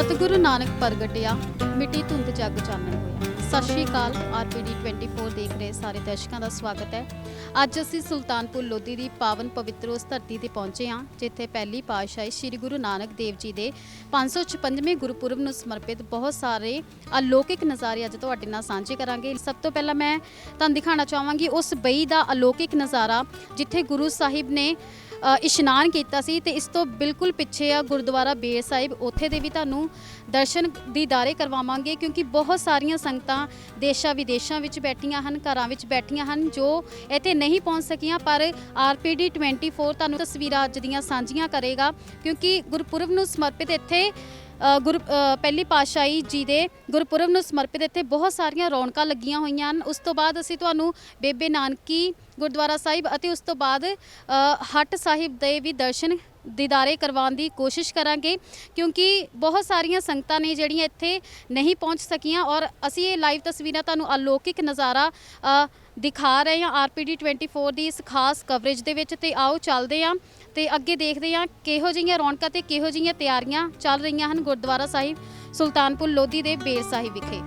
ਸਤਿਗੁਰੂ ਨਾਨਕ ਪ੍ਰਗਟਿਆ ਮਿੱਟੀ ਧੁੰਦ ਜਗ ਚਾਨਣ ਹੋਇਆ। ਸਤਿ ਸ਼੍ਰੀ ਅਕਾਲ, ਆਰਪੀਡੀ 24 ਦੇਖ ਰਹੇ ਸਾਰੇ ਦਰਸ਼ਕਾਂ ਦਾ ਸਵਾਗਤ ਹੈ। ਅੱਜ ਅਸੀਂ ਸੁਲਤਾਨਪੁਰ ਲੋਧੀ ਦੀ ਪਾਵਨ ਪਵਿੱਤਰ ਉਸ ਧਰਤੀ ਤੇ ਪਹੁੰਚੇ ਹਾਂ, ਜਿੱਥੇ ਪਹਿਲੀ ਪਾਤਸ਼ਾਹੀ ਸ੍ਰੀ ਗੁਰੂ ਨਾਨਕ ਦੇਵ ਜੀ ਦੇ 556ਵੇਂ ਗੁਰਪੁਰਬ ਨੂੰ ਸਮਰਪਿਤ ਬਹੁਤ ਸਾਰੇ ਅਲੌਕਿਕ ਨਜ਼ਾਰੇ ਅੱਜ ਤੁਹਾਡੇ ਨਾਲ ਸਾਂਝੇ ਕਰਾਂਗੇ। ਸਭ ਤੋਂ ਪਹਿਲਾਂ ਮੈਂ ਤੁਹਾਨੂੰ ਦਿਖਾਉਣਾ ਚਾਹਾਂਗੀ ਉਸ ਬਈ ਦਾ ਅਲੌਕਿਕ ਨਜ਼ਾਰਾ, ਜਿੱਥੇ ਗੁਰੂ ਸਾਹਿਬ ਨੇ ਇਸ਼ਨਾਨ ਕੀਤਾ ਸੀ ਤੇ ਇਸ ਤੋਂ ਬਿਲਕੁਲ ਪਿੱਛੇ ਆ ਗੁਰਦੁਆਰਾ ਬੇਰ ਸਾਹਿਬ, ਉੱਥੇ ਦੇ ਵੀ ਤੁਹਾਨੂੰ ਦਰਸ਼ਨ ਦੀਦਾਰੇ ਕਰਵਾਵਾਂਗੇ ਕਿਉਂਕਿ ਬਹੁਤ ਸਾਰੀਆਂ ਸੰਗਤਾਂ ਦੇਸ਼ਾਂ ਵਿਦੇਸ਼ਾਂ ਵਿੱਚ ਬੈਠੀਆਂ ਹਨ, ਘਰਾਂ ਵਿੱਚ ਬੈਠੀਆਂ ਹਨ, ਜੋ ਇੱਥੇ ਨਹੀਂ ਪਹੁੰਚ ਸਕੀਆਂ, ਪਰ ਆਰਪੀਡੀ 24 ਤੁਹਾਨੂੰ ਤਸਵੀਰਾਂ ਅੱਜ ਦੀਆਂ ਸਾਂਝੀਆਂ ਕਰੇਗਾ ਕਿਉਂਕਿ ਗੁਰਪੁਰਬ ਨੂੰ ਸਮਰਪਿਤ ਇੱਥੇ ਗੁਰ ਪਹਿਲੀ ਪਾਤਸ਼ਾਹੀ ਜੀ ਦੇ ਗੁਰਪੁਰਬ ਨੂੰ ਸਮਰਪਿਤ ਇੱਥੇ ਬਹੁਤ ਸਾਰੀਆਂ ਰੌਣਕਾਂ ਲੱਗੀਆਂ ਹੋਈਆਂ ਹਨ। ਉਸ ਤੋਂ ਬਾਅਦ ਅਸੀਂ ਤੁਹਾਨੂੰ ਬੇਬੇ ਨਾਨਕੀ ਗੁਰਦੁਆਰਾ ਸਾਹਿਬ ਅਤੇ ਉਸ ਤੋਂ ਬਾਅਦ ਹੱਟ ਸਾਹਿਬ ਦੇ ਵੀ ਦਰਸ਼ਨ ਦੀਦਾਰੇ ਕਰਵਾਉਣ ਦੀ ਕੋਸ਼ਿਸ਼ ਕਰਾਂਗੇ, ਕਿਉਂਕਿ ਬਹੁਤ ਸਾਰੀਆਂ ਸੰਗਤਾਂ ਨੇ ਜਿਹੜੀਆਂ ਇੱਥੇ ਨਹੀਂ ਪਹੁੰਚ ਸਕੀਆਂ ਔਰ ਅਸੀਂ ਇਹ ਲਾਈਵ ਤਸਵੀਰਾਂ ਤੁਹਾਨੂੰ ਅਲੌਕਿਕ ਨਜ਼ਾਰਾ ਦਿਖਾ ਰਹੇ ਹਾਂ। ਆਰਪੀਡੀ 24 ਦੀ ਇਸ ਖਾਸ ਕਵਰੇਜ ਦੇ ਵਿੱਚ ਤੇ ਆਓ ਚੱਲਦੇ ਹਾਂ। ਤੇ ਅੱਗੇ ਦੇਖਦੇ ਹਾਂ ਕਿਹੋ ਜਿਹੀਆਂ ਰੌਣਕਾਂ ਤੇ ਕਿਹੋ ਜਿਹੀਆਂ ਤਿਆਰੀਆਂ ਚੱਲ ਰਹੀਆਂ ਹਨ ਗੁਰਦੁਆਰਾ ਸਾਹਿਬ ਸੁਲਤਾਨਪੁਰ ਲੋਧੀ ਦੇ ਬੇਰ ਸਾਹਿਬ ਵਿਖੇ।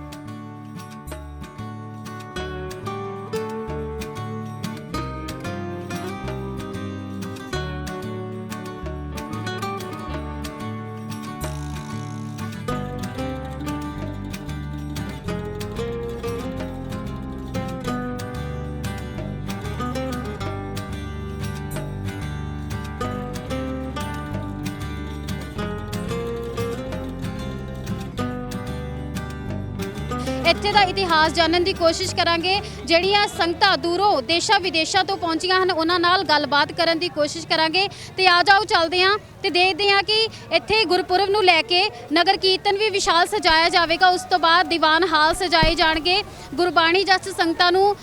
ਇਤਿਹਾਸ ਜਾਣਨ ਦੀ ਕੋਸ਼ਿਸ਼ ਕਰਾਂਗੇ। ਜਿਹੜੀਆਂ ਸੰਗਤਾਂ ਦੂਰੋਂ ਦੇਸ਼ਾਂ ਵਿਦੇਸ਼ਾਂ ਤੋਂ ਪਹੁੰਚੀਆਂ ਹਨ, ਉਹਨਾਂ ਨਾਲ ਗੱਲਬਾਤ ਕਰਨ ਦੀ ਕੋਸ਼ਿਸ਼ ਕਰਾਂਗੇ। ਤੇ ਆ ਜਾਓ, ਚੱਲਦੇ ਹਾਂ ਤੇ ਦੇਖਦੇ ਹਾਂ ਕਿ ਇੱਥੇ ਗੁਰਪੁਰਬ ਨੂੰ ਲੈ ਕੇ ਨਗਰ ਕੀਰਤਨ ਵੀ ਵਿਸ਼ਾਲ ਸਜਾਇਆ ਜਾਵੇਗਾ। ਉਸ ਤੋਂ ਬਾਅਦ ਦੀਵਾਨ ਹਾਲ ਸਜਾਏ ਜਾਣਗੇ। ਗੁਰਬਾਣੀ ਜਸ ਸੰਗਤਾਂ ਨੂੰ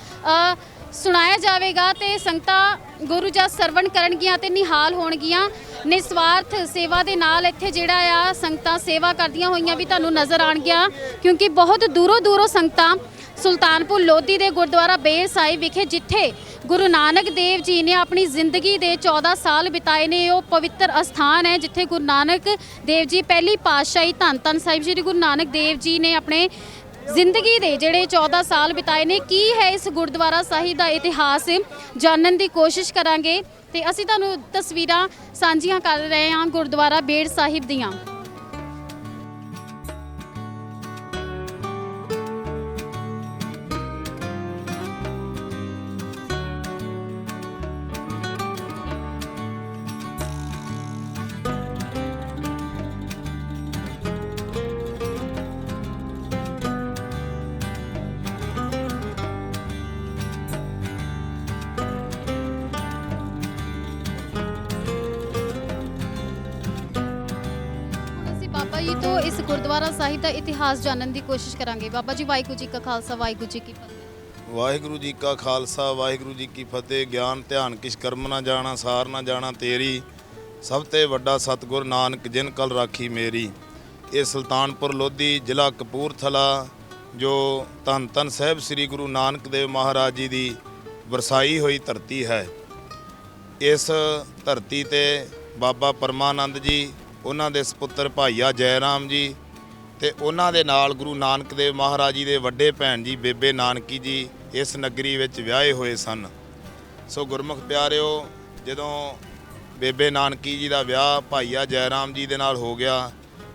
ਸੁਣਾਇਆ ਜਾਵੇਗਾ ਤੇ ਸੰਗਤਾਂ ਗੁਰੂ ਜਸ ਸਰਵਣ ਕਰਨਗੀਆਂ ਤੇ ਨਿਹਾਲ ਹੋਣਗੀਆਂ। ਨਿਸਵਾਰਥ ਸੇਵਾ ਦੇ ਨਾਲ ਇੱਥੇ ਜਿਹੜਾ ਆ ਸੰਗਤਾਂ ਸੇਵਾ ਕਰਦੀਆਂ ਹੋਈਆਂ ਵੀ ਤੁਹਾਨੂੰ ਨਜ਼ਰ ਆਣਗੀਆਂ ਕਿਉਂਕਿ ਬਹੁਤ ਦੂਰੋਂ ਦੂਰੋਂ ਸੰਗਤਾਂ ਸੁਲਤਾਨਪੁਰ ਲੋਧੀ ਦੇ ਗੁਰਦੁਆਰਾ ਬੇਰ ਸਾਹਿਬ ਵਿਖੇ, ਜਿੱਥੇ ਗੁਰੂ ਨਾਨਕ ਦੇਵ ਜੀ ਨੇ ਆਪਣੀ ਜ਼ਿੰਦਗੀ ਦੇ 14 ਸਾਲ ਬਿਤਾਏ ਨੇ, ਉਹ ਪਵਿੱਤਰ ਅਸਥਾਨ ਹੈ, ਜਿੱਥੇ ਗੁਰੂ ਨਾਨਕ ਦੇਵ ਜੀ ਪਹਿਲੀ ਪਾਤਸ਼ਾਹੀ ਧੰਨ ਧੰਨ ਸਾਹਿਬ ਜੀ ਗੁਰੂ ਨਾਨਕ ਦੇਵ ਜੀ ਨੇ ਆਪਣੇ ਜ਼ਿੰਦਗੀ ਦੇ ਜਿਹੜੇ 14 ਸਾਲ ਬਿਤਾਏ ਨੇ। ਕੀ ਹੈ ਇਸ ਗੁਰਦੁਆਰਾ ਸਾਹਿਬ ਦਾ ਇਤਿਹਾਸ? ਜਾਣਨ ਦੀ ਕੋਸ਼ਿਸ਼ ਕਰਾਂਗੇ। ਤੇ ਅਸੀਂ ਤੁਹਾਨੂੰ ਤਸਵੀਰਾਂ ਸਾਂਝੀਆਂ ਕਰ ਰਹੇ ਹਾਂ ਗੁਰਦੁਆਰਾ ਬੇੜ ਸਾਹਿਬ ਦੀਆਂ। ਤੋਂ ਇਸ ਗੁਰਦੁਆਰਾ ਸਾਹਿਬ ਦਾ ਇਤਿਹਾਸ ਜਾਣਨ ਦੀ ਕੋਸ਼ਿਸ਼ ਕਰਾਂਗੇ। ਬਾਬਾ ਜੀ, ਵਾਹਿਗੁਰੂ ਜੀ ਕਾ ਖਾਲਸਾ, ਵਾਹਿਗੁਰੂ ਜੀ ਕੀ ਫਤਿਹ। ਵਾਹਿਗੁਰੂ ਜੀ ਕਾ ਖਾਲਸਾ, ਵਾਹਿਗੁਰੂ ਜੀ ਕੀ ਫਤਿਹ। ਗਿਆਨ, ਧਿਆਨ, ਕਿਛ ਕਰਮ ਨਾ ਜਾਣਾ, ਸਾਰ ਨਾ ਜਾਣਾ ਤੇਰੀ। ਸਭ ਤੇ ਵੱਡਾ ਸਤਿਗੁਰ ਨਾਨਕ, ਜਿਨ ਕਲ ਰਾਖੀ ਮੇਰੀ। ਇਹ ਸੁਲਤਾਨਪੁਰ ਲੋਧੀ ਜ਼ਿਲ੍ਹਾ ਕਪੂਰਥਲਾ, ਜੋ ਧੰਨ ਧੰਨ ਸਾਹਿਬ ਸ੍ਰੀ ਗੁਰੂ ਨਾਨਕ ਦੇਵ ਮਹਾਰਾਜ ਜੀ ਦੀ ਵਰਸਾਈ ਹੋਈ ਧਰਤੀ ਹੈ। ਇਸ ਧਰਤੀ ਤੇ ਬਾਬਾ ਪਰਮਾਨੰਦ ਜੀ ਉਹਨਾਂ ਦੇ ਸੁਪੁੱਤਰ ਭਾਈਆ ਜੈ ਰਾਮ ਜੀ ਤੇ ਉਹਨਾਂ ਦੇ ਨਾਲ ਗੁਰੂ ਨਾਨਕ ਦੇਵ ਮਹਾਰਾਜ ਜੀ ਦੇ ਵੱਡੇ ਭੈਣ ਜੀ ਬੇਬੇ ਨਾਨਕੀ ਜੀ ਇਸ ਨਗਰੀ ਵਿੱਚ ਵਿਆਹੇ ਹੋਏ ਸਨ। ਸੋ ਗੁਰਮੁਖ ਪਿਆਰਿਓ, ਜਦੋਂ ਬੇਬੇ ਨਾਨਕੀ ਜੀ ਦਾ ਵਿਆਹ ਭਾਈਆ ਜੈ ਰਾਮ ਜੀ ਦੇ ਨਾਲ ਹੋ ਗਿਆ,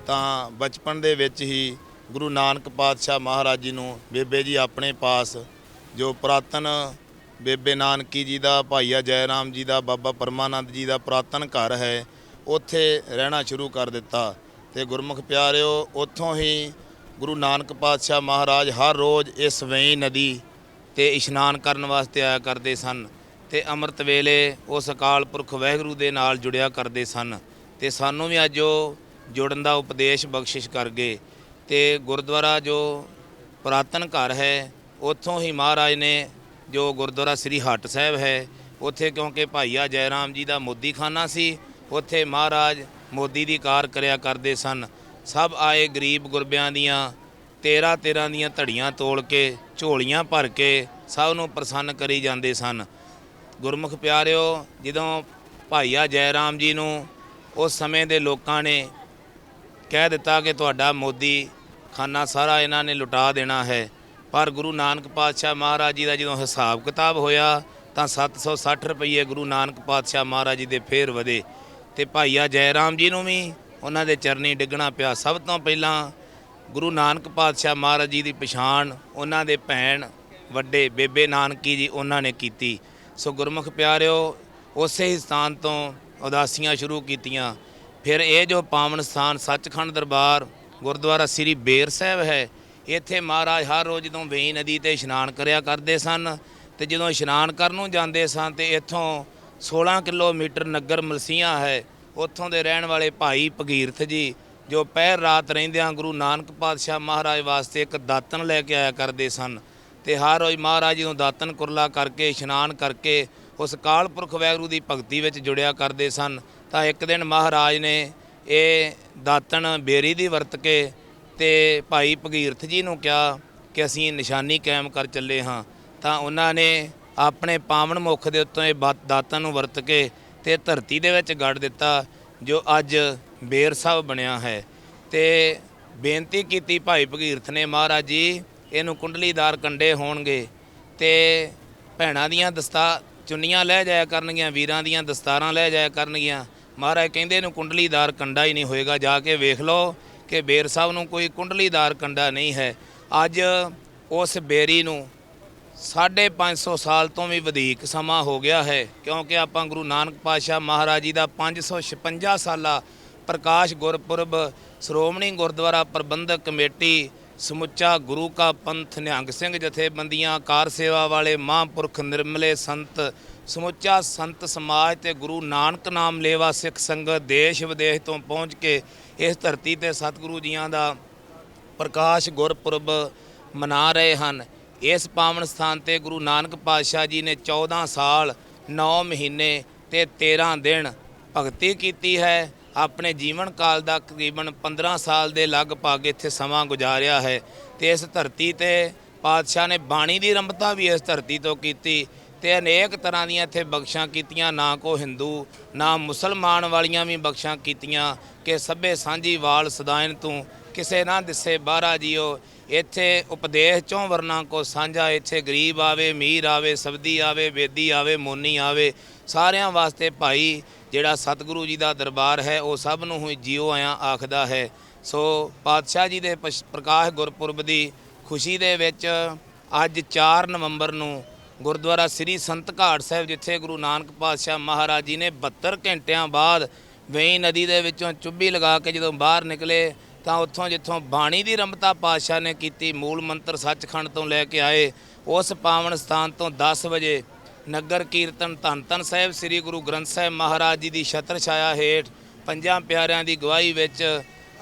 ਤਾਂ ਬਚਪਨ ਦੇ ਵਿੱਚ ਹੀ ਗੁਰੂ ਨਾਨਕ ਪਾਤਸ਼ਾਹ ਮਹਾਰਾਜ ਜੀ ਨੂੰ ਬੇਬੇ ਜੀ ਆਪਣੇ ਪਾਸ, ਜੋ ਪੁਰਾਤਨ ਬੇਬੇ ਨਾਨਕੀ ਜੀ ਦਾ, ਭਾਈਆ ਜੈ ਰਾਮ ਜੀ ਦਾ, ਬਾਬਾ ਪਰਮਾਨੰਦ ਜੀ ਦਾ ਪੁਰਾਤਨ ਘਰ ਹੈ ਉੱਥੇ ਰਹਿਣਾ ਸ਼ੁਰੂ ਕਰ ਦਿੱਤਾ। ਤੇ ਗੁਰਮੁਖ ਪਿਆਰਿਓ, ਉੱਥੋਂ ਹੀ ਗੁਰੂ ਨਾਨਕ ਪਾਤਸ਼ਾਹ ਮਹਾਰਾਜ ਹਰ ਰੋਜ਼ ਇਸ ਵੇਈ ਨਦੀ ਤੇ ਇਸ਼ਨਾਨ ਕਰਨ ਵਾਸਤੇ ਆਇਆ ਕਰਦੇ ਸਨ ਤੇ ਅੰਮ੍ਰਿਤ ਵੇਲੇ ਉਸ ਅਕਾਲ ਪੁਰਖ ਵਹਿਗੁਰੂ ਦੇ ਨਾਲ ਜੁੜਿਆ ਕਰਦੇ ਸਨ। ਤੇ ਸਾਨੂੰ ਵੀ ਅੱਜ ਉਹ ਜੁੜਨ ਦਾ ਉਪਦੇਸ਼ ਬਖਸ਼ਿਸ਼ ਕਰ ਗਏ। ਤੇ ਗੁਰਦੁਆਰਾ ਜੋ ਪੁਰਾਤਨ ਘਰ ਹੈ, ਉੱਥੋਂ ਹੀ ਮਹਾਰਾਜ ਨੇ ਜੋ ਗੁਰਦੁਆਰਾ ਸ੍ਰੀ ਹੱਟ ਸਾਹਿਬ ਹੈ, ਉੱਥੇ ਕਿਉਂਕਿ ਭਾਈਆ ਜੈ ਰਾਮ ਜੀ ਦਾ ਮੋਦੀਖਾਨਾ ਸੀ ਉੱਥੇ ਮਹਾਰਾਜ ਮੋਦੀ ਦੀ ਕਾਰ ਕਰਿਆ ਕਰਦੇ ਸਨ। ਸਭ ਆਏ ਗਰੀਬ ਗੁਰਬਿਆਂ ਦੀਆਂ 13 13 ਦੀਆਂ ਧੜੀਆਂ ਤੋਲ ਕੇ, ਝੋਲੀਆਂ ਭਰ ਕੇ ਸਭ ਨੂੰ ਪ੍ਰਸੰਨ ਕਰੀ ਜਾਂਦੇ ਸਨ। ਗੁਰਮੁਖ ਪਿਆਰਿਓ, ਜਦੋਂ ਭਾਈਆ ਜੈ ਰਾਮ ਜੀ ਨੂੰ ਉਸ ਸਮੇਂ ਦੇ ਲੋਕਾਂ ਨੇ ਕਹਿ ਦਿੱਤਾ ਕਿ ਤੁਹਾਡਾ ਮੋਦੀ ਖਾਨਾ ਸਾਰਾ ਇਹਨਾਂ ਨੇ ਲੁਟਾ ਦੇਣਾ ਹੈ, ਪਰ ਗੁਰੂ ਨਾਨਕ ਪਾਤਸ਼ਾਹ ਮਹਾਰਾਜ ਜੀ ਦਾ ਜਦੋਂ ਹਿਸਾਬ ਕਿਤਾਬ ਹੋਇਆ ਤਾਂ 760 ਰੁਪਏ ਗੁਰੂ ਨਾਨਕ ਪਾਤਸ਼ਾਹ ਮਹਾਰਾਜ ਜੀ ਦੇ ਫੇਰ ਵਧੇ। ਤੇ ਭਾਈਆ ਜੈ ਰਾਮ ਜੀ ਨੂੰ ਵੀ ਉਹਨਾਂ ਦੇ ਚਰਨੀ ਡਿੱਗਣਾ ਪਿਆ। ਸਭ ਤੋਂ ਪਹਿਲਾਂ ਗੁਰੂ ਨਾਨਕ ਪਾਤਸ਼ਾਹ ਮਹਾਰਾਜ ਜੀ ਦੀ ਪਛਾਣ, ਉਹਨਾਂ ਦੇ ਭੈਣ, ਵੱਡੇ ਬੇਬੇ ਨਾਨਕੀ ਜੀ ਉਹਨਾਂ ਨੇ ਕੀਤੀ। ਸੋ ਗੁਰਮੁਖ ਪਿਆਰਿਓ, ਉਸੇ ਹੀ ਸਥਾਨ ਤੋਂ ਉਦਾਸੀਆਂ ਸ਼ੁਰੂ ਕੀਤੀਆਂ। ਫਿਰ ਇਹ ਜੋ ਪਾਵਨ ਸਥਾਨ ਸੱਚਖੰਡ ਦਰਬਾਰ, ਗੁਰਦੁਆਰਾ ਸ੍ਰੀ ਬੇਰ ਸਾਹਿਬ ਹੈ, ਇੱਥੇ ਮਹਾਰਾਜ ਹਰ ਰੋਜ਼ ਜਦੋਂ ਵੇਈ ਨਦੀ ਤੇ ਇਸ਼ਨਾਨ ਕਰਿਆ ਕਰਦੇ ਸਨ ਤੇ ਜਦੋਂ ਇਸ਼ਨਾਨ ਕਰਨ ਨੂੰ ਜਾਂਦੇ ਸਨ ਤੇ ਇੱਥੋਂ 16 ਕਿਲੋਮੀਟਰ ਨਗਰ ਮਲਸੀਆਂ ਹੈ। ਉੱਥੋਂ ਦੇ ਰਹਿਣ ਵਾਲੇ ਭਾਈ ਭਗੀਰਥ ਜੀ, ਜੋ ਪਹਿਰ ਰਾਤ ਰਹਿੰਦਿਆਂ ਗੁਰੂ ਨਾਨਕ ਪਾਤਸ਼ਾਹ ਮਹਾਰਾਜ ਵਾਸਤੇ ਇੱਕ ਦਾਤਨ ਲੈ ਕੇ ਆਇਆ ਕਰਦੇ ਸਨ। ਤੇ ਹਰ ਰੋਜ਼ ਮਹਾਰਾਜ ਨੂੰ ਦਾਤਨ ਕੁਰਲਾ ਕਰਕੇ, ਇਸ਼ਨਾਨ ਕਰਕੇ, ਉਸ ਕਾਲ ਪੁਰਖ ਵੈਗਰੂ ਦੀ ਭਗਤੀ ਵਿੱਚ ਜੁੜਿਆ ਕਰਦੇ ਸਨ। ਤਾਂ ਇੱਕ ਦਿਨ ਮਹਾਰਾਜ ਨੇ ਇਹ ਦਾਤਨ ਬੇਰੀ ਦੀ ਵਰਤ ਕੇ ਤੇ ਭਾਈ ਭਗੀਰਥ ਜੀ ਨੂੰ ਕਿਹਾ ਕਿ ਅਸੀਂ ਨਿਸ਼ਾਨੀ ਕਾਇਮ ਕਰ ਚੱਲੇ ਹਾਂ। ਤਾਂ ਉਹਨਾਂ ਨੇ ਆਪਣੇ ਪਾਵਨ ਮੁਖ ਦੇ ਉੱਤੇ ਇਹ ਦਾਤਾਂ ਨੂੰ ਵਰਤ ਕੇ ਤੇ ਧਰਤੀ ਦੇ ਵਿੱਚ ਗੱਡ ਦਿੱਤਾ, ਜੋ ਅੱਜ ਬੇਰ ਸਾਹਿਬ ਬਣਿਆ ਹੈ। ਤੇ ਬੇਨਤੀ ਕੀਤੀ ਭਾਈ ਭਗੀਰਥ ਨੇ, ਮਹਾਰਾਜ ਜੀ, ਇਹਨੂੰ ਕੁੰਡਲੀਦਾਰ ਕੰਡੇ ਹੋਣਗੇ ਤੇ ਭੈਣਾਂ ਦੀਆਂ ਦਸਤਾ ਚੁੰਨੀਆਂ ਲੈ ਜਾਇਆ ਕਰਨਗੀਆਂ, ਵੀਰਾਂ ਦੀਆਂ ਦਸਤਾਰਾਂ ਲੈ ਜਾਇਆ ਕਰਨਗੀਆਂ। ਮਹਾਰਾਜ ਕਹਿੰਦੇ ਇਹਨੂੰ ਕੁੰਡਲੀਦਾਰ ਕੰਡਾ ਹੀ ਨਹੀਂ ਹੋਏਗਾ। ਜਾ ਕੇ ਵੇਖ ਲਓ ਕਿ ਬੇਰ ਸਾਹਿਬ ਨੂੰ ਕੋਈ ਕੁੰਡਲੀਦਾਰ ਕੰਡਾ ਨਹੀਂ ਹੈ। ਅੱਜ ਉਸ ਬੇਰੀ ਨੂੰ 550 ਸਾਲ ਤੋਂ ਵੀ ਵਧੇਕ ਸਮਾਂ ਹੋ ਗਿਆ ਹੈ, ਕਿਉਂਕਿ ਆਪਾਂ ਗੁਰੂ ਨਾਨਕ ਪਾਤਸ਼ਾਹ ਮਹਾਰਾਜ ਜੀ ਦਾ 556 ਸਾਲਾ ਪ੍ਰਕਾਸ਼ ਗੁਰਪੁਰਬ ਸ਼੍ਰੋਮਣੀ ਗੁਰਦੁਆਰਾ ਪ੍ਰਬੰਧਕ ਕਮੇਟੀ ਸਮੁੱਚਾ ਗੁਰੂ ਕਾ ਪੰਥ ਨਿਹੰਗ ਸਿੰਘ ਜਥੇਬੰਦੀਆਂ ਕਾਰ ਸੇਵਾ ਵਾਲੇ ਮਹਾਂਪੁਰਖ ਨਿਰਮਲੇ ਸੰਤ ਸਮੁੱਚਾ ਸੰਤ ਸਮਾਜ ਤੇ ਗੁਰੂ ਨਾਨਕ ਨਾਮ ਲੇਵਾ ਸਿੱਖ ਸੰਗਤ ਦੇਸ਼ ਵਿਦੇਸ਼ ਤੋਂ ਪਹੁੰਚ ਕੇ ਇਸ ਧਰਤੀ ਤੇ ਸਤਿਗੁਰੂ ਜੀਆਂ ਦਾ ਪ੍ਰਕਾਸ਼ ਗੁਰਪੁਰਬ ਮਨਾ ਰਹੇ ਹਨ। ਇਸ ਪਾਵਨ ਸਥਾਨ ਤੇ ਗੁਰੂ ਨਾਨਕ ਪਾਤਸ਼ਾਹ ਜੀ ਨੇ 14 ਸਾਲ 9 ਮਹੀਨੇ ਤੇ 13 ਦਿਨ ਭਗਤੀ ਕੀਤੀ ਹੈ। ਆਪਣੇ ਜੀਵਨ ਕਾਲ ਦਾ ਤਕਰੀਬਨ 15 ਸਾਲ ਦੇ ਲਗਭਗ ਇੱਥੇ ਸਮਾਂ ਗੁਜ਼ਾਰਿਆ ਹੈ ਤੇ ਇਸ ਧਰਤੀ ਤੇ ਪਾਤਸ਼ਾਹ ਨੇ ਬਾਣੀ ਦੀ ਰੰਭਤਾ ਵੀ ਇਸ ਧਰਤੀ ਤੋਂ ਕੀਤੀ ਤੇ ਅਨੇਕ ਤਰ੍ਹਾਂ ਦੀਆਂ ਇੱਥੇ ਬਖਸ਼ਾਂ ਕੀਤੀਆਂ, ਨਾ ਕੋ ਹਿੰਦੂ, ਨਾ ਮੁਸਲਮਾਨ ਵਾਲੀਆਂ ਵੀ ਬਖਸ਼ਾਂ ਕੀਤੀਆਂ ਕਿ ਸਭੇ ਸਾਂਝੀ ਵਾਲ ਸਦਾਇਨ ਤੂੰ ਕਿਸੇ ਨਾ ਦਿਸੇ ਬਾਹਰਾ ਜੀਓ। ਇੱਥੇ ਉਪਦੇਸ਼ ਚੋਂ ਵਰਨਾ ਕੋ ਸਾਂਝਾ। ਇੱਥੇ ਗਰੀਬ ਆਵੇ, ਅਮੀਰ ਆਵੇ, ਸਬਦੀ ਆਵੇ ਵੇਦੀ ਆਵੇ, ਮੋਨੀ ਆਵੇ। ਸਾਰਿਆਂ ਵਾਸਤੇ ਭਾਈ, ਜਿਹੜਾ ਸਤਿਗੁਰੂ ਜੀ ਦਾ ਦਰਬਾਰ ਹੈ, ਉਹ ਸਭ ਨੂੰ ਹੀ ਜੀਓ ਆਇਆ ਆਖਦਾ ਹੈ। ਸੋ ਪਾਤਸ਼ਾਹ ਜੀ ਦੇ ਪਛ- ਪ੍ਰਕਾਸ਼ ਗੁਰਪੁਰਬ ਦੀ ਖੁਸ਼ੀ ਦੇ ਵਿੱਚ ਅੱਜ 4 ਨਵੰਬਰ ਨੂੰ ਗੁਰਦੁਆਰਾ ਸ੍ਰੀ ਸੰਤ ਘਾਟ ਸਾਹਿਬ, ਜਿੱਥੇ ਗੁਰੂ ਨਾਨਕ ਪਾਤਸ਼ਾਹ ਮਹਾਰਾਜ ਜੀ ਨੇ 72 ਘੰਟਿਆਂ ਬਾਅਦ ਵੇਈ ਨਦੀ ਦੇ ਵਿੱਚੋਂ ਚੁੱਭੀ ਲਗਾ ਕੇ ਜਦੋਂ ਬਾਹਰ ਨਿਕਲੇ ਤਾਂ ਉੱਥੋਂ ਜਿੱਥੋਂ ਬਾਣੀ ਦੀ ਰੰਭਤਾ ਪਾਤਸ਼ਾਹ ਨੇ ਕੀਤੀ, ਮੂਲ ਮੰਤਰ ਸੱਚਖੰਡ ਤੋਂ ਲੈ ਕੇ ਆਏ, ਉਸ ਪਾਵਨ ਸਥਾਨ ਤੋਂ 10 ਵਜੇ ਨਗਰ ਕੀਰਤਨ ਧੰਨ ਧੰਨ ਸਾਹਿਬ, ਸ੍ਰੀ ਗੁਰੂ ਗ੍ਰੰਥ ਸਾਹਿਬ ਮਹਾਰਾਜ ਜੀ ਦੀ ਛਤਰ ਛਾਇਆ ਹੇਠ ਪੰਜਾਂ ਪਿਆਰਿਆਂ ਦੀ ਗਵਾਹੀ ਵਿੱਚ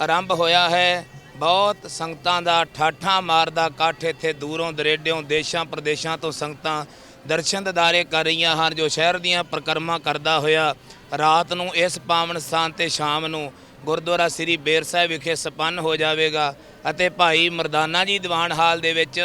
ਆਰੰਭ ਹੋਇਆ ਹੈ। ਬਹੁਤ ਸੰਗਤਾਂ ਦਾ ਠਾਠਾਂ ਮਾਰਦਾ ਇਕੱਠ ਇੱਥੇ ਦੂਰੋਂ ਦਰੇਡਿਓਂ ਦੇਸ਼ਾਂ ਪ੍ਰਦੇਸ਼ਾਂ ਤੋਂ ਸੰਗਤਾਂ ਦਰਸ਼ਨ ਦਿਦਾਰੇ ਕਰ ਰਹੀਆਂ ਹਨ, ਜੋ ਸ਼ਹਿਰ ਦੀਆਂ ਪ੍ਰਕਰਮਾਂ ਕਰਦਾ ਹੋਇਆ ਰਾਤ ਨੂੰ ਇਸ ਪਾਵਨ ਸਥਾਨ ਤੇ ਸ਼ਾਮ ਨੂੰ ਗੁਰਦੁਆਰਾ ਸ੍ਰੀ ਬੇਰ ਸਾਹਿਬ ਵਿਖੇ ਸਪੰਨ ਹੋ ਜਾਵੇਗਾ ਅਤੇ ਭਾਈ ਮਰਦਾਨਾ ਜੀ ਦੀਵਾਨ ਹਾਲ ਦੇ ਵਿੱਚ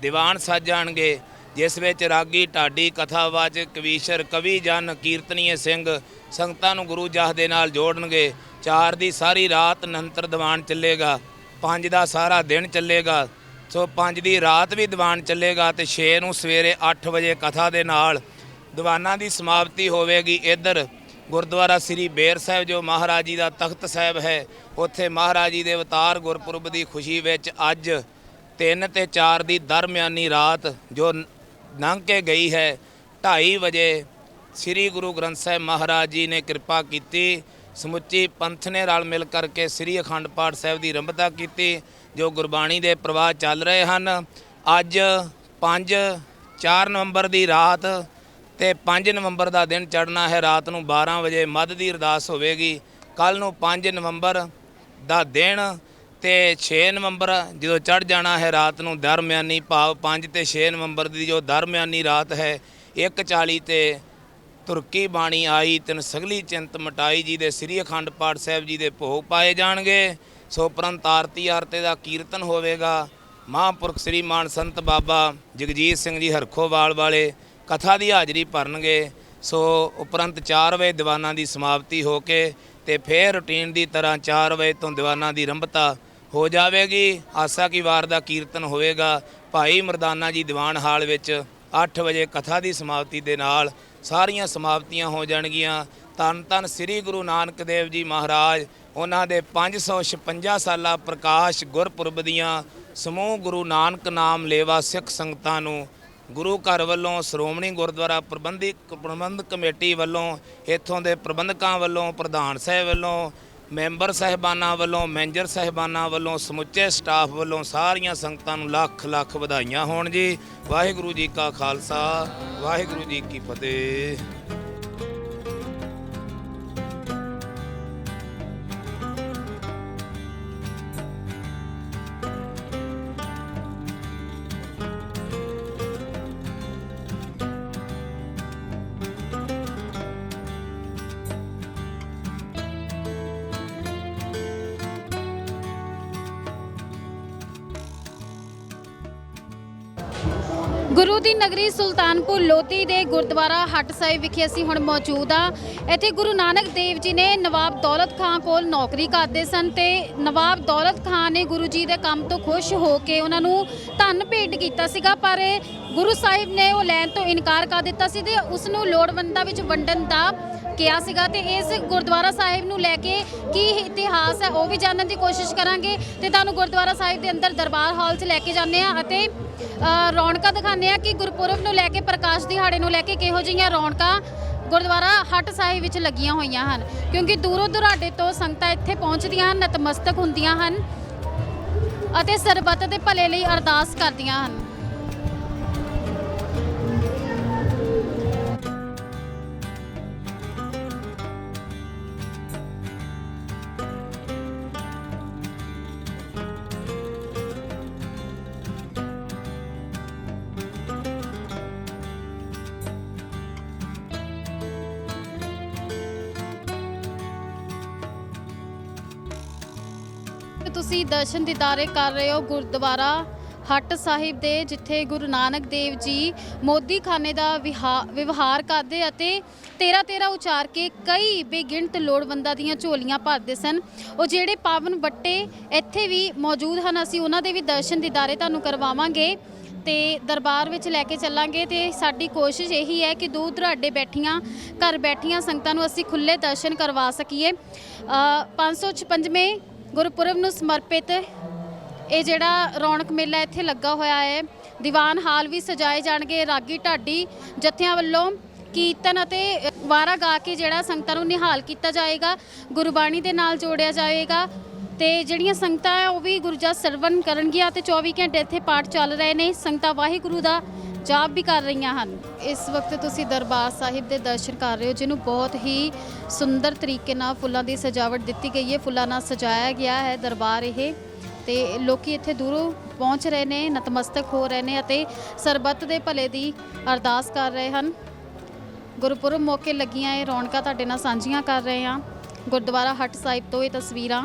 ਦੀਵਾਨ ਸਜਾਣਗੇ ਜਿਸ ਵਿੱਚ ਰਾਗੀ, ਢਾਡੀ ਕਥਾਵਾਚ ਕਵੀਸ਼ਰ, ਕਵੀ, ਜਨ, ਕੀਰਤਨੀਏ ਸਿੰਘ ਸੰਗਤਾਂ ਨੂੰ ਗੁਰੂ ਜਹ ਦੇ ਨਾਲ ਜੋੜਨਗੇ। ਚਾਰ ਦੀ ਸਾਰੀ ਰਾਤ ਨੰਤਰ ਦੀਵਾਨ ਚੱਲੇਗਾ, ਪੰਜ ਦਾ ਸਾਰਾ ਦਿਨ ਚੱਲੇਗਾ। ਸੋ ਪੰਜ ਦੀ ਰਾਤ ਵੀ ਦੀਵਾਨ ਚੱਲੇਗਾ ਤੇ 6 ਨੂੰ ਸਵੇਰੇ 8 ਵਜੇ ਕਥਾ ਦੇ ਨਾਲ ਦੀਵਾਨਾਂ ਦੀ ਸਮਾਪਤੀ ਹੋਵੇਗੀ। ਇੱਧਰ ਗੁਰਦੁਆਰਾ ਸ੍ਰੀ ਬੇਰ ਸਾਹਿਬ, ਜੋ ਮਹਾਰਾਜ ਜੀ ਦਾ ਤਖਤ ਸਾਹਿਬ ਹੈ, ਉੱਥੇ ਮਹਾਰਾਜ ਜੀ ਦੇ ਅਵਤਾਰ ਗੁਰਪੁਰਬ ਦੀ ਖੁਸ਼ੀ ਵਿੱਚ ਅੱਜ 3 ਤੇ 4 ਦੀ ਦਰਮਿਆਨੀ ਰਾਤ, ਜੋ ਲੰਘ ਕੇ ਗਈ ਹੈ 2:30 ਵਜੇ ਸ੍ਰੀ ਗੁਰੂ ਗ੍ਰੰਥ ਸਾਹਿਬ ਮਹਾਰਾਜ ਜੀ ਨੇ ਕਿਰਪਾ ਕੀਤੀ, ਸਮੁੱਚੀ ਪੰਥ ਨੇ ਰਲ ਮਿਲ ਕਰਕੇ ਸ੍ਰੀ ਅਖੰਡ ਪਾਠ ਸਾਹਿਬ ਦੀ ਰੰਭਤਾ ਕੀਤੀ, ਜੋ ਗੁਰਬਾਣੀ ਦੇ ਪ੍ਰਵਾਹ ਚੱਲ ਰਹੇ ਹਨ। ਅੱਜ 5 4 ਨਵੰਬਰ ਦੀ ਰਾਤ ਤੇ 5 ਨਵੰਬਰ ਦਾ ਦਿਨ ਚੜ੍ਹਨਾ ਹੈ। ਰਾਤ ਨੂੰ 12 ਵਜੇ ਮੱਧ ਦੀ ਅਰਦਾਸ ਹੋਵੇਗੀ। ਕੱਲ ਨੂੰ 5 ਨਵੰਬਰ ਦਾ ਦਿਨ ਤੇ 6 ਨਵੰਬਰ ਜਦੋਂ ਚੜ ਜਾਣਾ ਹੈ ਰਾਤ ਨੂੰ ਦਰਮਿਆਨੀ ਭਾਵ 5 ਤੇ 6 ਨਵੰਬਰ ਦੀ ਜੋ ਦਰਮਿਆਨੀ ਰਾਤ ਹੈ 1:40 ਤੇ ਤੁਰਕੀ ਬਾਣੀ ਆਈ, ਤਿੰਨ ਸਗਲੀ ਚਿੰਤ ਮਟਾਈ ਜੀ ਦੇ ਸ੍ਰੀ ਅਖੰਡ ਪਾਠ ਸਾਹਿਬ ਜੀ ਦੇ ਭੋਗ ਪਾਏ ਜਾਣਗੇ। ਸੋ ਉਪਰੰਤ ਆਰਤੀ ਆਰਤੇ ਦਾ ਕੀਰਤਨ ਹੋਵੇਗਾ। ਮਹਾਂਪੁਰਖ ਸ੍ਰੀ ਮਾਨ ਸੰਤ ਬਾਬਾ ਜਗਜੀਤ ਸਿੰਘ ਜੀ ਹਰਖੋਵਾਲ ਵਾਲੇ ਕਥਾ ਦੀ ਹਾਜ਼ਰੀ ਭਰਨਗੇ। ਸੋ ਉਪਰੰਤ 4 ਵਜੇ ਦੀਵਾਨਾਂ ਦੀ ਸਮਾਪਤੀ ਹੋ ਕੇ ਤੇ ਫਿਰ ਰੁਟੀਨ ਦੀ ਤਰ੍ਹਾਂ 4 ਵਜੇ ਤੋਂ ਦੀਵਾਨਾਂ ਦੀ ਰੰਭਤਾ ਹੋ ਜਾਵੇਗੀ। ਆਸਾ ਕੀ ਵਾਰ ਦਾ ਕੀਰਤਨ ਹੋਵੇਗਾ। ਭਾਈ ਮਰਦਾਨਾ ਜੀ ਦੀਵਾਨ ਹਾਲ ਵਿੱਚ 8 ਵਜੇ ਕਥਾ ਦੀ ਸਮਾਪਤੀ ਦੇ ਨਾਲ ਸਾਰੀਆਂ ਸਮਾਪਤੀਆਂ ਹੋ ਜਾਣਗੀਆਂ। ਤਨ ਧੰਨ ਸ੍ਰੀ ਗੁਰੂ ਨਾਨਕ ਦੇਵ ਜੀ ਮਹਾਰਾਜ, ਉਹਨਾਂ ਦੇ 556 ਸਾਲਾ ਪ੍ਰਕਾਸ਼ ਗੁਰਪੁਰਬ ਦੀਆਂ ਸਮੂਹ ਗੁਰੂ ਨਾਨਕ ਨਾਮ ਲੇਵਾ ਸਿੱਖ ਸੰਗਤਾਂ ਨੂੰ ਗੁਰੂ ਘਰ ਵੱਲੋਂ ਸ਼੍ਰੋਮਣੀ ਗੁਰਦੁਆਰਾ ਪ੍ਰਬੰਧਕ ਪ੍ਰਬੰਧਕ ਕਮੇਟੀ ਵੱਲੋਂ, ਇੱਥੋਂ ਦੇ ਪ੍ਰਬੰਧਕਾਂ ਵੱਲੋਂ, ਪ੍ਰਧਾਨ ਸਾਹਿਬ ਵੱਲੋਂ, ਮੈਂਬਰ ਸਹਿਬਾਨਾਂ ਵੱਲੋਂ, ਮੈਨੇਜਰ ਸਹਿਬਾਨਾਂ ਵੱਲੋਂ, ਸਮੁੱਚੇ ਸਟਾਫ ਵੱਲੋਂ ਸਾਰੀਆਂ ਸੰਗਤਾਂ ਨੂੰ ਲੱਖ ਲੱਖ ਵਧਾਈਆਂ ਹੋਣ ਜੀ। ਵਾਹਿਗੁਰੂ ਜੀ ਕਾ ਖਾਲਸਾ, ਵਾਹਿਗੁਰੂ ਜੀ ਕੀ ਫਤਿਹ। ਸੁਲਤਾਨਪੁਰ ਲੋਧੀ ਦੇ ਗੁਰਦੁਆਰਾ ਹੱਟ ਸਾਹਿਬ ਵਿਖੇ ਅਸੀਂ ਹੁਣ ਮੌਜੂਦ ਆ ਇੱਥੇ ਗੁਰੂ ਨਾਨਕ ਦੇਵ ਜੀ ਨੇ ਨਵਾਬ ਦੌਲਤ ਖਾਨ ਕੋਲ ਨੌਕਰੀ ਕਰਦੇ ਸਨ ਤੇ ਨਵਾਬ ਦੌਲਤ ਖਾਨ ਨੇ ਗੁਰੂ ਜੀ ਦੇ ਕੰਮ ਤੋਂ ਖੁਸ਼ ਹੋ ਕੇ ਉਹਨਾਂ ਨੂੰ ਧਨ ਭੇਟ ਕੀਤਾ ਸੀਗਾ, ਪਰ ਗੁਰੂ ਸਾਹਿਬ ਨੇ ਉਹ ਲੈਣ ਤੋਂ ਇਨਕਾਰ ਕਰ ਦਿੱਤਾ ਸੀ ਤੇ ਉਸ ਨੂੰ ਲੋੜਵੰਦਾਂ ਵਿੱਚ ਵੰਡਣ ਦਾ ਕਿਹਾ ਸੀਗਾ ਤੇ ਇਸ ਗੁਰਦੁਆਰਾ ਸਾਹਿਬ ਨੂੰ ਲੈ ਕੇ ਕੀ ਇਤਿਹਾਸ ਹੈ ਉਹ ਵੀ ਜਾਣਨ ਦੀ ਕੋਸ਼ਿਸ਼ ਕਰਾਂਗੇ ਤੇ ਤੁਹਾਨੂੰ ਗੁਰਦੁਆਰਾ ਸਾਹਿਬ ਦੇ ਅੰਦਰ ਦਰਬਾਰ ਹਾਲ 'ਚ ਲੈ ਕੇ ਜਾਂਦੇ ਆ ਅਤੇ ਰੌਣਕਾਂ ਦਿਖਾਉਂਦੇ ਆ ਕਿ ਗੁਰਪੁਰਬ ਨੂੰ ਲੈ ਕੇ, ਪ੍ਰਕਾਸ਼ ਦਿਹਾੜੇ ਨੂੰ ਲੈ ਕੇ ਕਿਹੋ ਜਿਹੀਆਂ ਰੌਣਕਾਂ ਗੁਰਦੁਆਰਾ ਹੱਟ ਸਾਹਿਬ ਵਿੱਚ ਲੱਗੀਆਂ ਹੋਈਆਂ ਹਨ। ਕਿਉਂਕਿ ਦੂਰੋਂ ਦੁਰਾਡੇ ਤੋਂ ਸੰਗਤਾਂ ਇੱਥੇ ਪਹੁੰਚਦੀਆਂ ਹਨ, ਨਤਮਸਤਕ ਹੁੰਦੀਆਂ ਹਨ ਅਤੇ ਸਰਬੱਤ ਦੇ ਭਲੇ ਲਈ ਅਰਦਾਸ ਕਰਦੀਆਂ ਹਨ। ਦਰਸ਼ਨ ਦੀਦਾਰੇ ਕਰ ਰਹੇ ਹੋ ਗੁਰਦੁਆਰਾ ਹੱਟ ਸਾਹਿਬ ਦੇ ਜਿੱਥੇ ਗੁਰੂ ਨਾਨਕ ਦੇਵ ਜੀ ਮੋਦੀ ਖਾਨੇ ਦਾ ਵਿਹਾ- ਵਿਵਹਾਰ ਕਰਦੇ ਅਤੇ 13 13 ਉਚਾਰ ਕੇ ਕਈ ਬੇਗਿਣਤ ਲੋੜਵੰਦਾਂ ਦੀਆਂ ਝੋਲੀਆਂ ਭਰਦੇ ਸਨ। ਉਹ ਜਿਹੜੇ ਪਾਵਨ ਬੱਟੇ ਇੱਥੇ ਵੀ ਮੌਜੂਦ ਹਨ ਅਸੀਂ ਉਹਨਾਂ ਦੇ ਵੀ ਦਰਸ਼ਨ ਦਿਦਾਰੇ ਤੁਹਾਨੂੰ ਕਰਵਾਵਾਂਗੇ ਤੇ ਦਰਬਾਰ ਵਿੱਚ ਲੈ ਕੇ ਚੱਲਾਂਗੇ ਤੇ ਸਾਡੀ ਕੋਸ਼ਿਸ਼ ਇਹੀ ਹੈ ਕਿ ਦੂਰ ਦੁਰਾਡੇ ਬੈਠੀਆਂ ਘਰ ਬੈਠੀਆਂ ਸੰਗਤਾਂ ਨੂੰ ਅਸੀਂ ਖੁੱਲੇ ਦਰਸ਼ਨ ਕਰਵਾ ਸਕੀਏ। ਅ, 556ਵੇਂ ਗੁਰਪੁਰਬ ਨੂੰ ਸਮਰਪਿਤ ਇਹ ਜਿਹੜਾ ਰੌਣਕ ਮੇਲਾ ਇੱਥੇ ਲੱਗਾ ਹੋਇਆ ਹੈ। ਦੀਵਾਨ ਹਾਲ ਵੀ ਸਜਾਏ ਜਾਣਗੇ। ਰਾਗੀ ਢਾਡੀ ਜਥਿਆਂ ਵੱਲੋਂ ਕੀਰਤਨ ਅਤੇ ਵਾਰਾ ਗਾ ਕੇ ਜਿਹੜਾ ਸੰਗਤਾਂ ਨੂੰ ਨਿਹਾਲ ਕੀਤਾ ਜਾਏਗਾ। ਗੁਰਬਾਣੀ ਦੇ ਨਾਲ ਜੋੜਿਆ ਜਾਏਗਾ ਤੇ ਜਿਹੜੀਆਂ ਸੰਗਤਾਂ ਹੈ ਉਹ ਵੀ ਗੁਰਜਾ ਸਰਵਨ ਕਰਨਗੀਆਂ ਤੇ 24 ਘੰਟੇ ਇੱਥੇ ਪਾਠ ਚੱਲ ਰਹੇ ਨੇ। ਸੰਗਤਾਂ ਵਾਹਿਗੁਰੂ ਦਾ ਜਾਪ ਵੀ ਕਰ ਰਹੀਆਂ ਹਨ। ਇਸ ਵਕਤ ਤੁਸੀਂ ਦਰਬਾਰ ਸਾਹਿਬ ਦੇ ਦਰਸ਼ਨ ਕਰ ਰਹੇ ਹੋ, ਜਿਹਨੂੰ ਬਹੁਤ ਹੀ ਸੁੰਦਰ ਤਰੀਕੇ ਨਾਲ ਫੁੱਲਾਂ ਦੀ ਸਜਾਵਟ ਦਿੱਤੀ ਗਈ ਹੈ। ਫੁੱਲਾਂ ਨਾਲ ਸਜਾਇਆ ਗਿਆ ਹੈ ਦਰਬਾਰ ਇਹ। ਤੇ ਲੋਕੀ ਇੱਥੇ ਦੂਰੋਂ ਪਹੁੰਚ ਰਹੇ ਨੇ, ਨਤਮਸਤਕ ਹੋ ਰਹੇ ਨੇ ਅਤੇ ਸਰਬੱਤ ਦੇ ਭਲੇ ਦੀ ਅਰਦਾਸ ਕਰ ਰਹੇ ਹਨ। ਗੁਰਪੁਰਬ ਮੌਕੇ ਲੱਗੀਆਂ ਇਹ ਰੌਣਕਾਂ ਤੁਹਾਡੇ ਨਾਲ ਸਾਂਝੀਆਂ ਕਰ ਰਹੇ ਹਾਂ। ਗੁਰਦੁਆਰਾ ਹੱਟ ਸਾਹਿਬ ਤੋਂ ਇਹ ਤਸਵੀਰਾਂ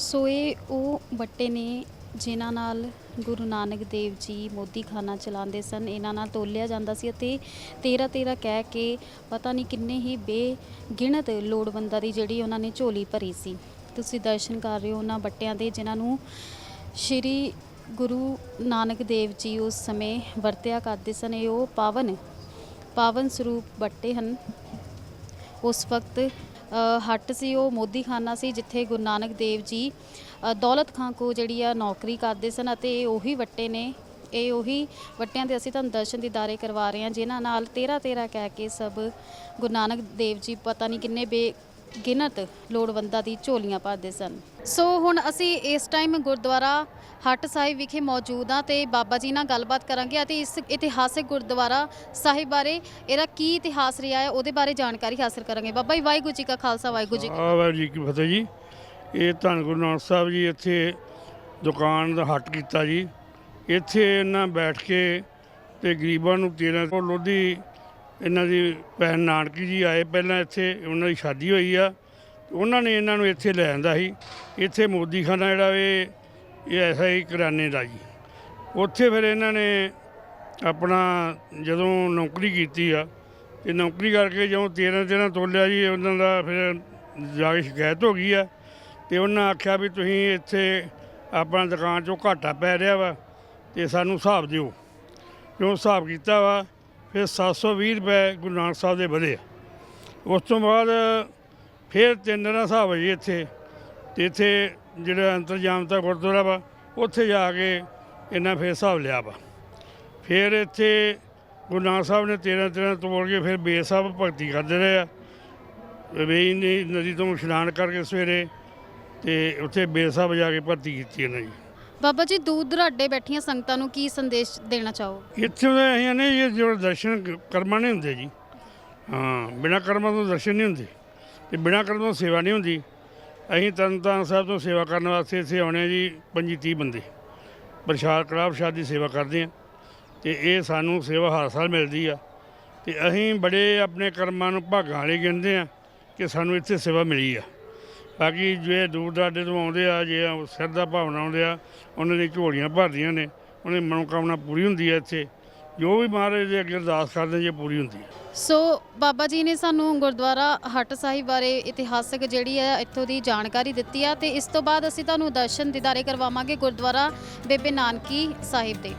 ਸੋ ਇਹ ਉਹ ਬੱਟੇ ਨੇ ਜਿਨ੍ਹਾਂ ਨਾਲ ਗੁਰੂ ਨਾਨਕ ਦੇਵ ਜੀ ਮੋਦੀ ਖਾਨਾ ਚਲਾਉਂਦੇ ਸਨ। ਇਹਨਾਂ ਨਾਲ ਤੋਲਿਆ ਜਾਂਦਾ ਸੀ ਅਤੇ 13 13 ਕਹਿ ਕੇ ਪਤਾ ਨਹੀਂ ਕਿੰਨੇ ਹੀ ਬੇਗਿਣਤ ਲੋੜਵੰਦਾਂ ਦੀ ਜਿਹੜੀ ਉਹਨਾਂ ਨੇ ਝੋਲੀ ਭਰੀ ਸੀ। ਤੁਸੀਂ ਦਰਸ਼ਨ ਕਰ ਰਹੇ ਹੋ ਉਹਨਾਂ ਬੱਟਿਆਂ ਦੇ ਜਿਨ੍ਹਾਂ ਨੂੰ ਸ਼੍ਰੀ ਗੁਰੂ ਨਾਨਕ ਦੇਵ ਜੀ ਉਸ ਸਮੇਂ ਵਰਤਿਆ ਕਰਦੇ ਸਨ। ਇਹ ਉਹ ਪਾਵਨ ਪਾਵਨ ਸਰੂਪ ਬੱਟੇ ਹਨ। ਉਸ ਵਕਤ ਹੱਟ ਸੀ, ਉਹ ਮੋਦੀ ਖਾਨਾ ਸੀ, ਜਿੱਥੇ ਗੁਰੂ ਨਾਨਕ ਦੇਵ ਜੀ ਦੌਲਤ ਖਾਂ ਕੋ ਜਿਹੜੀ ਆ ਨੌਕਰੀ ਕਰਦੇ ਸਨ ਅਤੇ ਇਹ ਉਹੀ ਵੱਟੇ ਨੇ, ਇਹ ਉਹੀ ਵੱਟਿਆਂ ਦੇ ਅਸੀਂ ਤੁਹਾਨੂੰ ਦਰਸ਼ਨ ਦੀਦਾਰੇ ਕਰਵਾ ਰਹੇ ਹਾਂ, ਜਿਨ੍ਹਾਂ ਨਾਲ 13 13 ਕਹਿ ਕੇ ਸਭ ਗੁਰੂ ਨਾਨਕ ਦੇਵ ਜੀ, ਪਤਾ ਨਹੀਂ ਕਿੰਨੇ ਬੇ ਗਿਣਤ ਲੋੜਵੰਦਾਂ ਦੀ ਝੋਲੀਆਂ ਭਰਦੇ ਸਨ। ਸੋ ਹੁਣ ਅਸੀਂ ਇਸ ਟਾਈਮ ਗੁਰਦੁਆਰਾ ਹੱਟ ਸਾਹਿਬ ਵਿਖੇ ਮੌਜੂਦ ਹਾਂ ਤੇ ਬਾਬਾ ਜੀ ਨਾਲ ਗੱਲਬਾਤ ਕਰਾਂਗੇ ਅਤੇ ਇਸ ਇਤਿਹਾਸਿਕ ਗੁਰਦੁਆਰਾ ਸਾਹਿਬ ਬਾਰੇ, ਇਹਦਾ ਕੀ ਇਤਿਹਾਸ ਰਿਹਾ ਹੈ, ਉਹਦੇ ਬਾਰੇ ਜਾਣਕਾਰੀ ਹਾਸਲ ਕਰਾਂਗੇ। ਬਾਬਾ ਜੀ, ਵਾਹਿਗੁਰੂ ਜੀ ਕਾ ਖਾਲਸਾ, ਵਾਹਿਗੁਰੂ ਜੀ ਕੀ ਵਾਹਿਗੁਰੂ ਜੀ ਕੀ ਫਤਿਹ ਜੀ। ਇਹ ਧੰਨ ਗੁਰੂ ਨਾਨਕ ਸਾਹਿਬ ਜੀ, ਇੱਥੇ ਦੁਕਾਨ ਦਾ ਹੱਟ ਕੀਤਾ ਜੀ। ਇੱਥੇ ਇਹਨਾਂ ਬੈਠ ਕੇ ਤੇ ਗਰੀਬਾਂ ਨੂੰ 13 ਲੋਧੀ ਇਹਨਾਂ ਦੀ ਭੈਣ ਨਾਨਕੀ ਜੀ ਆਏ ਪਹਿਲਾਂ ਇੱਥੇ, ਉਹਨਾਂ ਦੀ ਸ਼ਾਦੀ ਹੋਈ ਆ। ਉਹਨਾਂ ਨੇ ਇਹਨਾਂ ਨੂੰ ਇੱਥੇ ਲੈ ਆਂਦਾ ਸੀ। ਇੱਥੇ ਮੋਦੀਖਾਨਾ ਜਿਹੜਾ ਵੇ, ਇਹ ਐਸਾ ਹੀ ਕਰਿਆਨੇ ਦਾ ਜੀ। ਉੱਥੇ ਫਿਰ ਇਹਨਾਂ ਨੇ ਆਪਣਾ ਜਦੋਂ ਨੌਕਰੀ ਕੀਤੀ ਆ, ਤੇ ਨੌਕਰੀ ਕਰਕੇ ਜਦੋਂ 13 13 ਤੋਲਿਆ ਜੀ, ਉਹਨਾਂ ਦਾ ਫਿਰ ਜਾ ਕੇ ਸ਼ਿਕਾਇਤ ਹੋ ਗਈ ਆ। ਤੇ ਉਹਨਾਂ ਆਖਿਆ ਵੀ ਤੁਸੀਂ ਇੱਥੇ ਆਪਣਾ ਦੁਕਾਨ 'ਚੋਂ ਘਾਟਾ ਪੈ ਰਿਹਾ ਵਾ, ਤੇ ਸਾਨੂੰ ਹਿਸਾਬ ਦਿਓ। ਕਿਉਂ ਹਿਸਾਬ ਕੀਤਾ ਵਾ? ਫਿਰ 720 ਰੁਪਏ ਗੁਰੂ ਨਾਨਕ ਸਾਹਿਬ ਦੇ ਵਧੇ। ਆ। ਉਸ ਤੋਂ ਬਾਅਦ ਫਿਰ ਤਿੰਨ ਦਿਨਾਂ ਹਿਸਾਬ ਹੈ ਜੀ ਇੱਥੇ। ਤੇ ਇੱਥੇ ਜਿਹੜਾ ਅੰਤਰਜਾਮਤਾ ਗੁਰਦੁਆਰਾ ਵਾ, ਉੱਥੇ ਜਾ ਕੇ ਇਹਨਾਂ ਫਿਰ ਹਿਸਾਬ ਲਿਆ ਵਾ। ਫਿਰ ਇੱਥੇ ਗੁਰੂ ਨਾਨਕ ਸਾਹਿਬ ਨੇ 13 13 ਤੋੜ ਕੇ ਫਿਰ ਬੇਰ ਸਾਹਿਬ ਭਗਤੀ ਕਰਦੇ ਰਹੇ ਆ। ਵੇਈ ਨੇ ਨਦੀ ਤੋਂ ਇਸ਼ਨਾਨ ਕਰਕੇ ਸਵੇਰੇ ਤੇ ਉੱਥੇ ਬੇਰ ਸਾਹਿਬ ਜਾ ਕੇ ਭਰਤੀ ਕੀਤੀ ਇਹਨਾਂ ਜੀ ਬਾਬਾ ਜੀ, ਦੂਰ ਦੁਰਾਡੇ ਬੈਠੀਆਂ ਸੰਗਤਾਂ ਨੂੰ ਕੀ ਸੰਦੇਸ਼ ਦੇਣਾ ਚਾਹੋ? ਇੱਥੇ ਤਾਂ ਅਸੀਂ ਨੇ, ਇਹ ਜੋ ਦਰਸ਼ਨ ਕ- ਕਰਮਾਂ ਨਹੀਂ ਹੁੰਦੇ ਜੀ। ਹਾਂ, ਬਿਨਾਂ ਕਰਮਾਂ ਤੋਂ ਦਰਸ਼ਨ ਨਹੀਂ ਹੁੰਦੇ। ਤੇ ਬਿਨਾਂ ਕਰਮਾਂ ਤੋਂ ਸੇਵਾ ਨਹੀਂ ਹੁੰਦੀ। ਅਸੀਂ ਤਰਨਤਾਰਨ ਸਾਹਿਬ ਤੋਂ ਸੇਵਾ ਕਰਨ ਵਾਸਤੇ ਇੱਥੇ ਆਉਣੇ ਜੀ 25 30 ਬੰਦੇ। ਪ੍ਰਸ਼ਾਦ, ਕੜਾਹ ਪ੍ਰਸ਼ਾਦ ਦੀ ਸੇਵਾ ਕਰਦੇ ਆ। ਤੇ ਇਹ ਸਾਨੂੰ ਸੇਵਾ ਹਰ ਸਾਲ ਮਿਲਦੀ ਆ। ਤੇ ਅਸੀਂ ਬੜੇ ਆਪਣੇ ਕਰਮਾਂ ਨੂੰ ਭਾਗਾਂ ਵਾਲੇ ਗਿਣਦੇ ਆ ਕਿ ਸਾਨੂੰ ਇੱਥੇ ਸੇਵਾ ਮਿਲੀ ਆ। ਬਾਕੀ ਜੇ ਦੂਰ ਦਰਾਡੇ ਤੋਂ ਆਉਂਦੇ ਆ, ਜੇ ਸਿਰ ਦਾ ਭਾਵਨਾ ਆਉਂਦੇ ਆ, ਉਹਨਾਂ ਦੀ ਝੋਲੀਆਂ ਭਰਦੀਆਂ ਨੇ, ਉਹਨਾਂ ਦੀ ਮਨੋਕਾਮਨਾ ਪੂਰੀ ਹੁੰਦੀ ਹੈ ਇੱਥੇ। ਜੋ ਵੀ ਮਹਾਰਾਜ ਦੇ ਅੱਗੇ ਅਰਦਾਸ ਕਰਦੇ ਜੇ ਪੂਰੀ ਹੁੰਦੀ ਹੈ ਸੋ ਬਾਬਾ ਜੀ ਨੇ ਸਾਨੂੰ ਗੁਰਦੁਆਰਾ ਹੱਟ ਸਾਹਿਬ ਬਾਰੇ ਇਤਿਹਾਸਕ ਜਿਹੜੀ ਹੈ ਇੱਥੋਂ ਦੀ ਜਾਣਕਾਰੀ ਦਿੱਤੀ ਆ ਤੇ ਇਸ ਤੋਂ ਬਾਅਦ ਅਸੀਂ ਤੁਹਾਨੂੰ ਦਰਸ਼ਨ ਦਿਦਾਰੇ ਕਰਵਾਵਾਂਗੇ ਗੁਰਦੁਆਰਾ ਬੇਬੇ ਨਾਨਕੀ ਸਾਹਿਬ ਦੇ।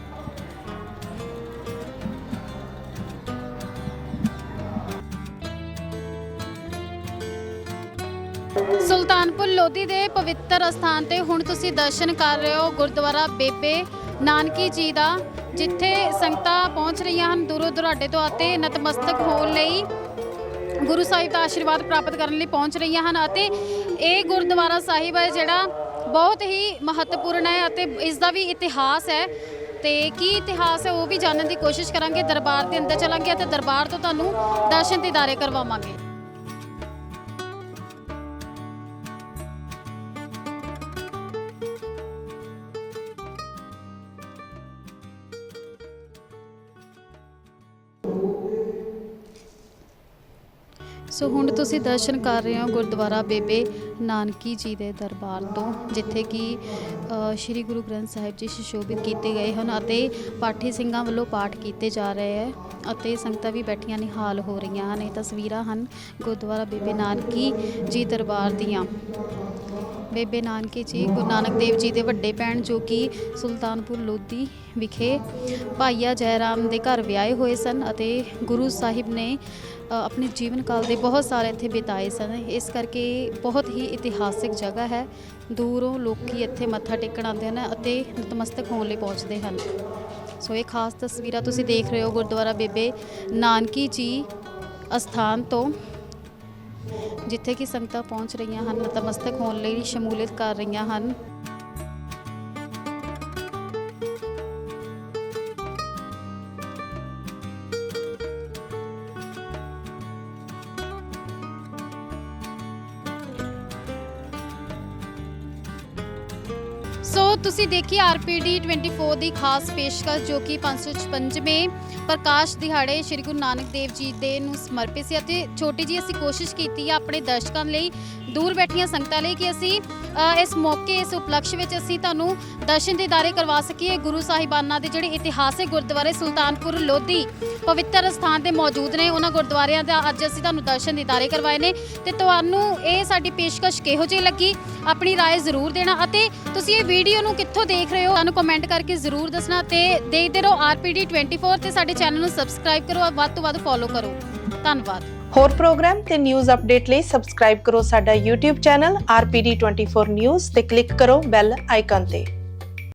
ਸੁਲਤਾਨਪੁਰ ਲੋਧੀ ਦੇ ਪਵਿੱਤਰ ਅਸਥਾਨ ਤੇ ਹੁਣ ਤੁਸੀਂ ਦਰਸ਼ਨ ਕਰ ਰਹੇ ਹੋ ਗੁਰਦੁਆਰਾ ਬੇਬੇ ਨਾਨਕੀ ਜੀ ਦਾ, ਜਿੱਥੇ ਸੰਗਤਾਂ ਪਹੁੰਚ ਰਹੀਆਂ ਹਨ ਦੂਰੋਂ ਦੁਰਾਡੇ ਤੋਂ ਅਤੇ ਨਤਮਸਤਕ ਹੋਣ ਲਈ ਗੁਰੂ ਸਾਹਿਬ ਦਾ ਆਸ਼ੀਰਵਾਦ ਪ੍ਰਾਪਤ ਕਰਨ ਲਈ ਪਹੁੰਚ ਰਹੀਆਂ ਹਨ ਅਤੇ ਇਹ ਗੁਰਦੁਆਰਾ ਸਾਹਿਬ ਹੈ ਜਿਹੜਾ ਬਹੁਤ ਹੀ ਮਹੱਤਵਪੂਰਨ ਹੈ ਅਤੇ ਇਸ ਦਾ ਵੀ ਇਤਿਹਾਸ ਹੈ ਤੇ ਕੀ ਇਤਿਹਾਸ ਹੈ ਉਹ ਵੀ ਜਾਣਨ ਦੀ ਕੋਸ਼ਿਸ਼ ਕਰਾਂਗੇ, ਦਰਬਾਰ ਦੇ ਅੰਦਰ ਚਲਾਂਗੇ ਅਤੇ ਦਰਬਾਰ ਤੋਂ ਤੁਹਾਨੂੰ ਦਰਸ਼ਨ ਦਿਦਾਰੇ ਕਰਵਾਵਾਂਗੇ। ਸੋ ਹੁਣ ਤੁਸੀਂ ਦਰਸ਼ਨ ਕਰ ਰਹੇ ਹੋ ਗੁਰਦੁਆਰਾ ਬੇਬੇ ਨਾਨਕੀ ਜੀ ਦੇ ਦਰਬਾਰ ਤੋਂ, ਜਿੱਥੇ ਕਿ ਸ੍ਰੀ ਗੁਰੂ ਗ੍ਰੰਥ ਸਾਹਿਬ ਜੀ ਸੁਸ਼ੋਭਿਤ ਕੀਤੇ ਗਏ ਹਨ ਅਤੇ ਪਾਠੀ ਸਿੰਘਾਂ ਵੱਲੋਂ ਪਾਠ ਕੀਤੇ ਜਾ ਰਹੇ ਹੈ ਅਤੇ ਸੰਗਤਾਂ ਵੀ ਬੈਠੀਆਂ ਨਿਹਾਲ ਹੋ ਰਹੀਆਂ ਹਨ। ਇਹ ਤਸਵੀਰਾਂ ਹਨ ਗੁਰਦੁਆਰਾ ਬੇਬੇ ਨਾਨਕੀ ਜੀ ਦਰਬਾਰ ਦੀਆਂ। ਬੇਬੇ ਨਾਨਕੀ ਜੀ, ਗੁਰੂ ਨਾਨਕ ਦੇਵ ਜੀ ਦੇ ਵੱਡੇ ਭੈਣ ਜੋ ਕਿ ਸੁਲਤਾਨਪੁਰ ਲੋਧੀ ਵਿਖੇ ਭਾਈਆ ਜੈਰਾਮ ਦੇ ਘਰ ਵਿਆਹੇ ਹੋਏ ਸਨ ਅਤੇ ਗੁਰੂ ਸਾਹਿਬ ਨੇ ਆਪਣੇ ਜੀਵਨ ਕਾਲ ਦੇ ਬਹੁਤ ਸਾਰੇ ਇੱਥੇ ਬਿਤਾਏ ਸਨ। ਇਸ ਕਰਕੇ ਬਹੁਤ ਹੀ ਇਤਿਹਾਸਿਕ ਜਗ੍ਹਾ ਹੈ। ਦੂਰੋਂ ਲੋਕੀ ਇੱਥੇ ਮੱਥਾ ਟੇਕਣ ਆਉਂਦੇ ਹਨ ਅਤੇ ਨਤਮਸਤਕ ਹੋਣ ਲਈ ਪਹੁੰਚਦੇ ਹਨ। ਸੋ ਇਹ ਖਾਸ ਤਸਵੀਰਾਂ ਤੁਸੀਂ ਦੇਖ ਰਹੇ ਹੋ ਗੁਰਦੁਆਰਾ ਬੇਬੇ ਨਾਨਕੀ ਜੀ ਅਸਥਾਨ ਤੋਂ, ਜਿੱਥੇ ਕਿ ਸੰਗਤਾਂ ਪਹੁੰਚ ਰਹੀਆਂ ਹਨ, ਨਤਮਸਤਕ ਹੋਣ ਲਈ ਸ਼ਮੂਲੀਅਤ ਕਰ ਰਹੀਆਂ ਹਨ। ਤੁਸੀਂ ਦੇਖੀ ਆਰਪੀਡੀ 24 ਦੀ ਖਾਸ ਪੇਸ਼ਕਸ਼ ਜੋ ਕਿ 556ਵੇਂ ਪ੍ਰਕਾਸ਼ ਦਿਹਾੜੇ ਸ੍ਰੀ ਗੁਰੂ ਨਾਨਕ ਦੇਵ ਜੀ ਦੇ ਨੂੰ ਸਮਰਪਿਤ ਸੀ ਅਤੇ ਛੋਟੀ ਜੀ ਅਸੀਂ ਕੋਸ਼ਿਸ਼ ਕੀਤੀ ਆ ਆਪਣੇ ਦਰਸ਼ਕਾਂ ਲਈ ਦੂਰ ਬੈਠੀਆਂ ਸੰਗਤਾਂ ਲਈ ਕਿ ਅਸੀਂ ਅ, ਇਸ ਮੌਕੇ ਇਸ ਉਪਲਕਸ਼ ਵਿੱਚ ਅਸੀਂ ਤੁਹਾਨੂੰ ਦਰਸ਼ਨ ਦੀਦਾਰੇ ਕਰਵਾ ਸਕੀਏ ਗੁਰੂ ਸਾਹਿਬਾਨਾਂ ਦੇ ਜਿਹੜੇ ਇਤਿਹਾਸਿਕ ਗੁਰਦੁਆਰੇ ਸੁਲਤਾਨਪੁਰ ਲੋਧੀ ਪਵਿੱਤਰ ਸਥਾਨ ਤੇ ਮੌਜੂਦ ਨੇ ਉਹਨਾਂ ਗੁਰਦੁਆਰਿਆਂ ਦਾ ਅੱਜ ਅਸੀਂ ਤੁਹਾਨੂੰ ਦਰਸ਼ਨ ਦੀਦਾਰੇ ਕਰਵਾਏ ਨੇ ਤੇ ਤੁਹਾਨੂੰ ਇਹ ਸਾਡੀ ਪੇਸ਼ਕਸ਼ ਕਿਹੋ ਜਿਹੀ ਲੱਗੀ ਆਪਣੀ رائے ਜ਼ਰੂਰ ਦੇਣਾ ਅਤੇ ਤੁਸੀਂ ਇਹ ਵੀਡੀਓ ਨੂੰ ਕਿੱਥੋਂ ਦੇਖ ਰਹੇ ਹੋ, ਸਾਨੂੰ ਕਮੈਂਟ ਕਰਕੇ ਜ਼ਰੂਰ ਦੱਸਣਾ ਤੇ ਦੇਖਦੇ ਰਹੋ ਆਰਪੀਡੀ 24 ਤੇ ਸਾਡੇ ਚੈਨਲ ਨੂੰ ਸਬਸਕ੍ਰਾਈਬ ਕਰੋ ਵੱਧ ਤੋਂ ਵੱਧ ਫੋਲੋ ਕਰੋ। ਧੰਨਵਾਦ। ਹੋਰ ਪ੍ਰੋਗਰਾਮ ਤੇ ਨਿਊਜ਼ ਅਪਡੇਟ ਲਈ ਸਬਸਕ੍ਰਾਈਬ ਕਰੋ ਸਾਡਾ YouTube ਚੈਨਲ RPD24 News ਤੇ ਕਲਿੱਕ ਕਰੋ ਬੈਲ ਆਈਕਨ ਤੇ।